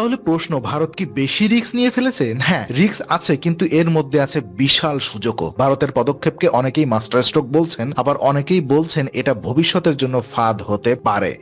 তাহলে প্রশ্ন, ভারত কি বেশি রিস্ক নিয়ে ফেলেছে? হ্যাঁ রিস্ক আছে, কিন্তু এর মধ্যে আছে বিশাল সুযোগও। ভারতের পদক্ষেপকে অনেকেই মাস্টার স্ট্রোক বলছেন, আবার অনেকেই বলছেন এটা ভবিষ্যতের জন্য ফাঁদ হতে পারে।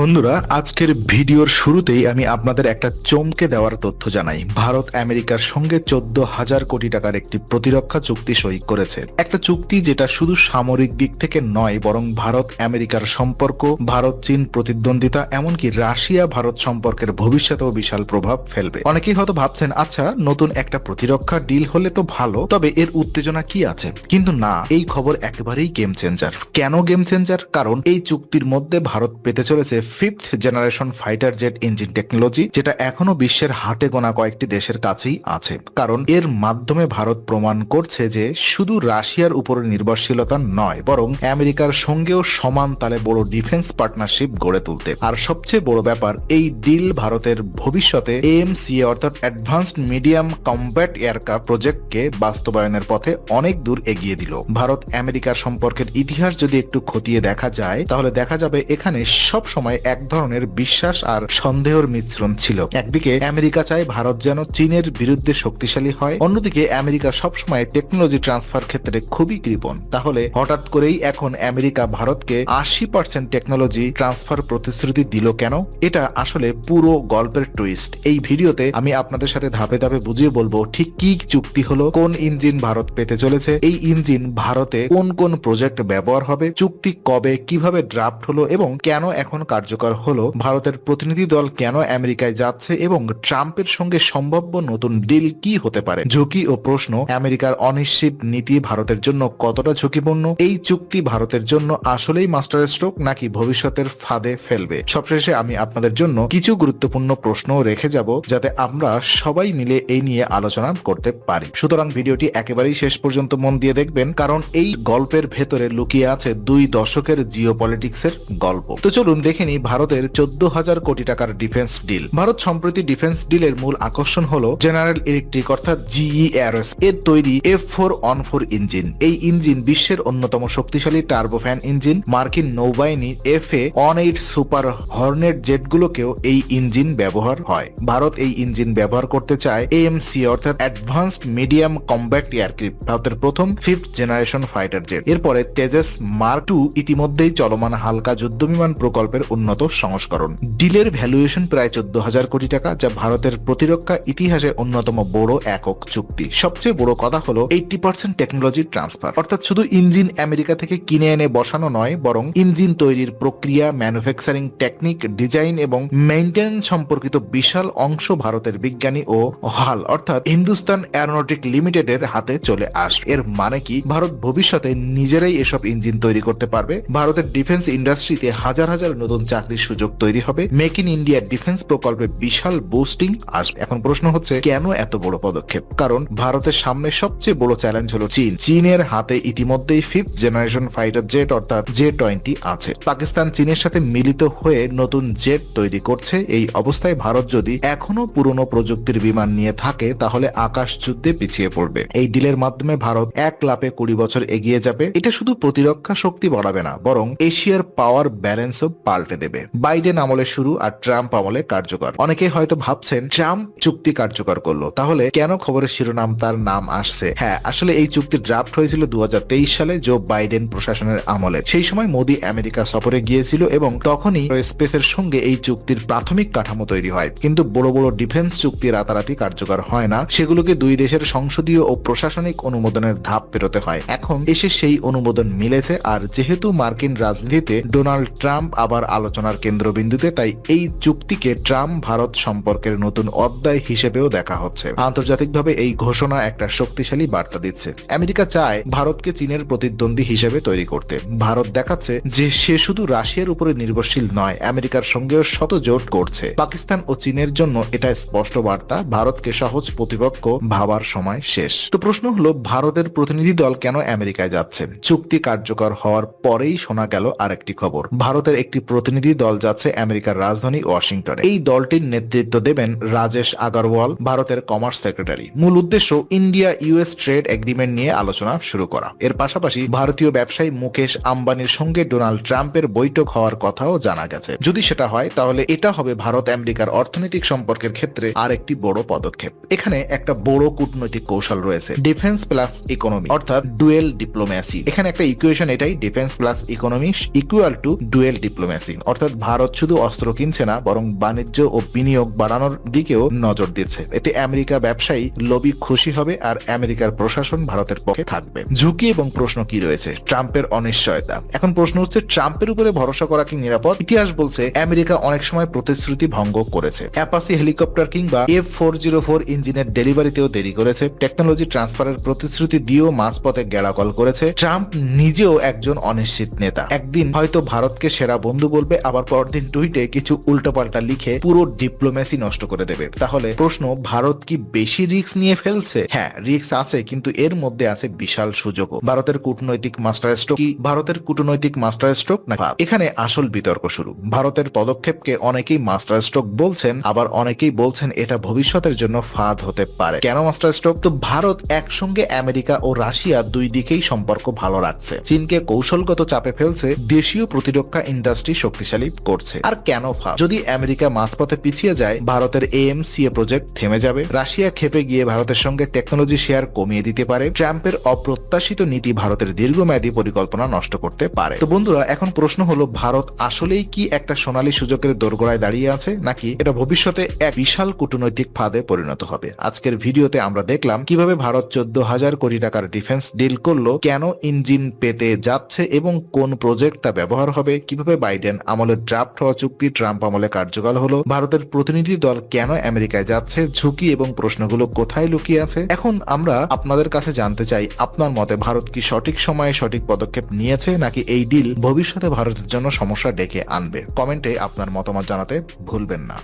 বন্ধুরা, আজকের ভিডিওর শুরুতেই আমি আপনাদের একটা চমকে দেওয়ার তথ্য জানাই। ভারত আমেরিকার সঙ্গে চোদ্দ হাজার কোটি টাকার একটি প্রতিরক্ষা চুক্তি সই করেছে। একটা চুক্তি যেটা শুধু সামরিক দিক থেকে নয়, বরং ভারত, আমেরিকার সম্পর্ক, ভারত, চীন প্রতিদ্বন্দ্বিতা, এমনকি রাশিয়া, ভারত সম্পর্কের ভবিষ্যতেও বিশাল প্রভাব ফেলবে। অনেকেই হয়তো ভাবছেন আচ্ছা নতুন একটা প্রতিরক্ষা ডিল হলে তো ভালো, তবে এর উত্তেজনা কি আছে? কিন্তু না, এই খবর একেবারেই গেম চেঞ্জার কেন গেম চেঞ্জার কারণ এই চুক্তির মধ্যে ভারত পেতে চলেছে fifth generation fighter jet engine technology যেটা এখনও বিশ্বের হাতে গোনা কয়েকটি দেশের কাছেই আছে। কারণ এর মাধ্যমে ভারত প্রমাণ করছে যে শুধু রাশিয়ার উপর নির্ভরশীলতা নয়, বরং আমেরিকার সঙ্গেও সমান তালে বড় ডিফেন্স পার্টনারশিপ গড়ে তুলতে। আর সবচেয়ে বড় ব্যাপার, এই ডিল ভারতের ভবিষ্যতে এএমসিএ অর্থাৎ অ্যাডভান্সড মিডিয়াম কম্ব্যাট এয়ারক্রাফট প্রজেক্টকে বাস্তবায়নের পথে অনেক দূর এগিয়ে দিল। ভারত আমেরিকার সম্পর্কের ইতিহাস যদি একটু খতিয়ে দেখা যায়, তাহলে দেখা যাবে এখানে সব সময় এক ধরনের বিশ্বাস আর সন্দেহের মিশ্রণ ছিল। একদিকে আমেরিকা চায় ভারত যেন চীনের বিরুদ্ধে শক্তিশালী হয়, অন্যদিকে আমেরিকা সবসময় টেকনোলজি ট্রান্সফার ক্ষেত্রে খুবই কৃপণ। তাহলে হঠাৎ করেই এখন আমেরিকা ভারতকে আশি পার্সেন্ট টেকনোলজি ট্রান্সফার প্রতিশ্রুতি দিল কেন? এটা আসলে পুরো গল্পের টুইস্ট এই ভিডিওতে আমি আপনাদের সাথে ধাপে ধাপে বুঝিয়ে বলব ঠিক কি চুক্তি হলো, কোন ইঞ্জিন ভারত পেতে চলেছে, এই ইঞ্জিন ভারতে কোন কোন প্রজেক্ট ব্যবহার হবে, চুক্তি কবে, কীভাবে ড্রাফট হলো এবং কেন এখন কার্যকর হলো, ভারতের প্রতিনিধি দল কেন আমেরিকায় যাচ্ছে এবং ট্রাম্পের সঙ্গে সম্ভাব্য নতুন ডিল কি হতে পারে? ঝুঁকি ও প্রশ্ন, আমেরিকার অনিশ্চিত নীতি ভারতের জন্য কতটা ঝুঁকিপূর্ণ? এই চুক্তি ভারতের জন্য আসলেই মাস্টার স্ট্রোক নাকি ভবিষ্যতের ফাঁদে ফেলবে? সবশেষে আমি আপনাদের জন্য কিছু গুরুত্বপূর্ণ প্রশ্ন রেখে যাব, যাতে আমরা সবাই মিলে এই নিয়ে আলোচনা করতে পারি। সুতরাং ভিডিওটি একেবারেই শেষ পর্যন্ত মন দিয়ে দেখবেন, কারণ এই গল্পের ভেতরে লুকিয়ে আছে দুই দশকের জিও পলিটিক্সের গল্প। তো চলুন দেখে নিই ভারতের চোদ্দ হাজার কোটি টাকার ডিফেন্স ডিল। ভারত সম্প্রতি ডিফেন্স ডিলের মূল আকর্ষণ হল জেনারেল ইলেকট্রিক অর্থাৎ জিই এয়ারস এর তৈরি F four one four engine এই ইঞ্জিন বিশ্বের অন্যতম শক্তিশালী টার্বোফ্যান ইঞ্জিন মার্কিন নৌবাহিনী F A one eight Super Hornet জেটগুলোকেও এই ইঞ্জিন ব্যবহার হয়। ভারত এই ইঞ্জিন ব্যবহার করতে চায় এএমসি অর্থাৎ অ্যাডভান্সড মিডিয়াম কম্ব্যাক্ট এয়ারক্রিপ্ট ভারতের প্রথম ফিফথ জেনারেশন ফাইটার জেট এরপরে তেজস মার্ক টু ইতিমধ্যেই চলমান হালকা যুদ্ধবিমান প্রকল্পের উন্নত সংস্করণ। ডিলের ভ্যালুয়েশন প্রায় চোদ্দ হাজার কোটি টাকা, যা ভারতের প্রতিরক্ষা ইতিহাসে অন্যতম বড় একক চুক্তি। সবচেয়ে বড় কথা হলো এইটি পার্সেন্ট টেকনোলজি ট্রান্সফার। অর্থাৎ শুধু ইঞ্জিন আমেরিকা থেকে কিনে এনে বসানো নয়, বরং ইঞ্জিন তৈরির প্রক্রিয়া, ম্যানুফ্যাকচারিং টেকনিক, ডিজাইন এবং মেইনটেনেন্স সম্পর্কিত বিশাল অংশ ভারতের বিজ্ঞানী ও হাল, অর্থাৎ হিন্দুস্তান অ্যারোনটিক লিমিটেডের হাতে চলে আসবে এর মানে কি? ভারত ভবিষ্যতে নিজেরাই এসব ইঞ্জিন তৈরি করতে পারবে? ভারতের ডিফেন্স ইন্ডাস্ট্রিতে হাজার হাজার নতুন চাকরির সুযোগ তৈরি হবে। মেক ইন ইন্ডিয়া ডিফেন্স প্রকল্পে বিশাল বুস্টিং আসবে এখন প্রশ্ন হচ্ছে, কেন এত বড় পদক্ষেপ? কারণ ভারতের সামনে সবচেয়ে বড় চ্যালেঞ্জ হলো চীন। চীনের হাতে ইতিমধ্যেই ফিফথ জেনারেশন ফাইটার জেট অর্থাৎ জে টোয়েন্টি আছে। পাকিস্তান চীনের সাথে মিলিত হয়ে নতুন জেট তৈরি করছে। এই অবস্থায় ভারত যদি এখনও পুরনো প্রযুক্তির বিমান নিয়ে থাকে, তাহলে আকাশ যুদ্ধে পিছিয়ে পড়বে। এই ডিলের মাধ্যমে ভারত এক লাপে কুড়ি বছর এগিয়ে যাবে। এটা শুধু প্রতিরক্ষা শক্তি বাড়াবে না, বরং এশিয়ার পাওয়ার ব্যালেন্সও পাল্টে দেবে। বাইডেন আমলে শুরু আর ট্রাম্প আমলে কার্যকর। অনেকে হয়তো ভাবছেন, ট্রাম্প চুক্তি কার্যকর করল। তাহলে কেন খবরের শিরোনাম তার নাম আসছে? হ্যাঁ আসলে এই চুক্তি ড্রাফট হয়েছিল দু সালে জো বাইডেন প্রশাসনের আমলে। সেই সময় মোদী আমেরিকা সফরে গিয়েছিল এবং তখনই স্পেসের সঙ্গে এই চুক্তির প্রাথমিক কাঠামো তৈরি হয়। কিন্তু বড় বড় ডিফেন্স চুক্তি রাতারাতি কার্যকর হয় না। সেগুলোকে দুই দেশের সংসদীয় ও প্রশাসনিক অনুমোদনের ধাপ পেরোতে হয়। এখন এসে সেই অনুমোদন মিলেছে। আর যেহেতু মার্কিন রাজনীতিতে ডোনাল্ড ট্রাম্প আবার আলোচনার কেন্দ্রবিন্দুতে, তাই এই চুক্তিকে ট্রাম্প ভারত সম্পর্কের নতুন অধ্যায় হিসেবেও দেখা হচ্ছে। আন্তর্জাতিকভাবে এই ঘোষণা একটা শক্তিশালী বার্তা দিচ্ছে। আমেরিকা চায় ভারতকে চীনের প্রতিদ্বন্দ্বী হিসেবে তৈরি করতে। ভারত দেখাচ্ছে যে সে শুধু রাশিয়ার উপরে নির্ভরশীল নয়, আমেরিকার সঙ্গেও শত জোট করছে পাকিস্তান ও চীনের জন্য এটা স্পষ্ট বার্তা, ভারতকে সহজ প্রতিপক্ষ ভাবার সময় শেষ। তো প্রশ্ন হলো, ভারতের প্রতিনিধি দল কেন আমেরিকায় যাচ্ছে? চুক্তি কার্যকর হওয়ার পরেই শোনা গেল আরেকটি খবর। ভারতের একটি প্রতিনিধি প্রতিনিধি দল যাচ্ছে আমেরিকার রাজধানী ওয়াশিংটনে। এই দলটির নেতৃত্ব দেবেন রাজেশ আগারওয়াল, ভারতের কমার্স সেক্রেটারি। মূল উদ্দেশ্য ইন্ডিয়া ইউএস ট্রেড এগ্রিমেন্ট নিয়ে আলোচনা শুরু করা। এর পাশাপাশি ভারতীয় ব্যবসায়ী মুকেশ আম্বানির সঙ্গে ডোনাল্ড ট্রাম্পের বৈঠক হওয়ার কথাও জানা গেছে। যদি সেটা হয়, তাহলে এটা হবে ভারত আমেরিকার অর্থনৈতিক সম্পর্কের ক্ষেত্রে আর একটি বড় পদক্ষেপ। এখানে একটা বড় কূটনৈতিক কৌশল রয়েছে, ডিফেন্স প্লাস ইকোনমি, অর্থাৎ ডুয়েল ডিপ্লোম্যাসি। এখানে একটা ইকুয়েশন এটাই, defence plus economy equal to dual diplomacy. অর্থাৎ ভারত শুধু অস্ত্র কিনছে না, বরং বাণিজ্য ও বিনিয়োগ বাড়ানোর দিকেও নজর দিচ্ছে এতে আমেরিকা ব্যবসায়ী লবি খুশি হবে আর আমেরিকার প্রশাসন ভারতের পক্ষে থাকবে। ঝুঁকি এবং প্রশ্ন কি রয়েছে? ট্রাম্পের অনিশ্চয়তা। এখন প্রশ্ন হচ্ছে, ট্রাম্পের উপরে ভরসা করা কি নিরাপদ? ইতিহাস বলছে, আমেরিকা অনেক সময় প্রতিশ্রুতি ভঙ্গ করেছে। অ্যাপাসি হেলিকপ্টার কিংবা এফ ফোর জিরো ফোর ইঞ্জিনের ডেলিভারিতেও দেরি করেছে। টেকনোলজি ট্রান্সফারের প্রতিশ্রুতি দিয়েও মাঝপথে গেড়াকল করেছে। ট্রাম্প নিজেও একজন অনিশ্চিত নেতা। একদিন হয়তো ভারতকে সেরা বন্ধু বলবে আবার পরদিন টুইটে কিছু উল্টোপাল্টা লিখে পুরো ডিপ্লোমেসি নষ্ট করে দেবে। তাহলে প্রশ্ন, ভারত কি বেশি রিস্ক নিয়ে ফেলছে? হ্যাঁ রিস্ক আছে, কিন্তু এর মধ্যে আছে বিশাল সুযোগও। ভারতের কূটনৈতিক মাস্টার স্ট্রোক কি ভারতের কূটনৈতিক মাস্টার স্ট্রোক না এখানে আসল বিতর্ক শুরু। ভারতের পদক্ষেপকে অনেকেই মাস্টার স্ট্রোক বলছেন, আবার অনেকেই বলছেন এটা ভবিষ্যতের জন্য ফাঁদ হতে পারে। কেন মাস্টার স্ট্রোক তো ভারত একসঙ্গে আমেরিকা ও রাশিয়া দুই দিকেই সম্পর্ক ভালো রাখছে। চীনকে কৌশলগত চাপে ফেলছে, দেশীয় প্রতিরক্ষা ইন্ডাস্ট্রি শক্তিশালী করছে। আর কেন ফাঁদ? যদি আমেরিকা মাঝপথে পিছিয়ে যায়, ভারতের এএমসিএ প্রজেক্ট থেমে যাবে। রাশিয়া খেপে গিয়ে ভারতের সঙ্গে টেকনোলজি শেয়ার কমিয়ে দিতে পারে। ট্রাম্পের অপ্রত্যাশিত নীতি ভারতের দীর্ঘমেয়াদী পরিকল্পনা নষ্ট করতে পারে। তো বন্ধুরা, এখন প্রশ্ন হলো, ভারত আসলেই কি একটা সোনালী সুযোগের দোরগোড়ায় দাঁড়িয়ে আছে, নাকি এটা ভবিষ্যতে এক বিশাল কূটনৈতিক ফাঁদে পরিণত হবে? আজকের ভিডিওতে আমরা দেখলাম, কীভাবে ভারত চোদ্দ হাজার কোটি টাকার ডিফেন্স ডিল করল, কেন ইঞ্জিন পেতে যাচ্ছে এবং কোন প্রজেক্ট তা ব্যবহার হবে, কীভাবে বাইডেন আমলের ড্রাফট হওয়া চুক্তি ট্রাম্প আমলে কার্যকাল হলো। ভারতের প্রতিনিধি দল কেন আমেরিকায় যাচ্ছে? ঝুঁকি এবং প্রশ্নগুলো কোথায় লুকিয়ে আছে? এখন আমরা আপনাদের কাছে জানতে চাই, আপনার মতে ভারত কি সঠিক সময়ে সঠিক পদক্ষেপ নিয়েছে নাকি এই ডিল ভবিষ্যতে ভারতের জন্য সমস্যা ডেকে আনবে? কমেন্টে আপনার মতামত জানাতে ভুলবেন না।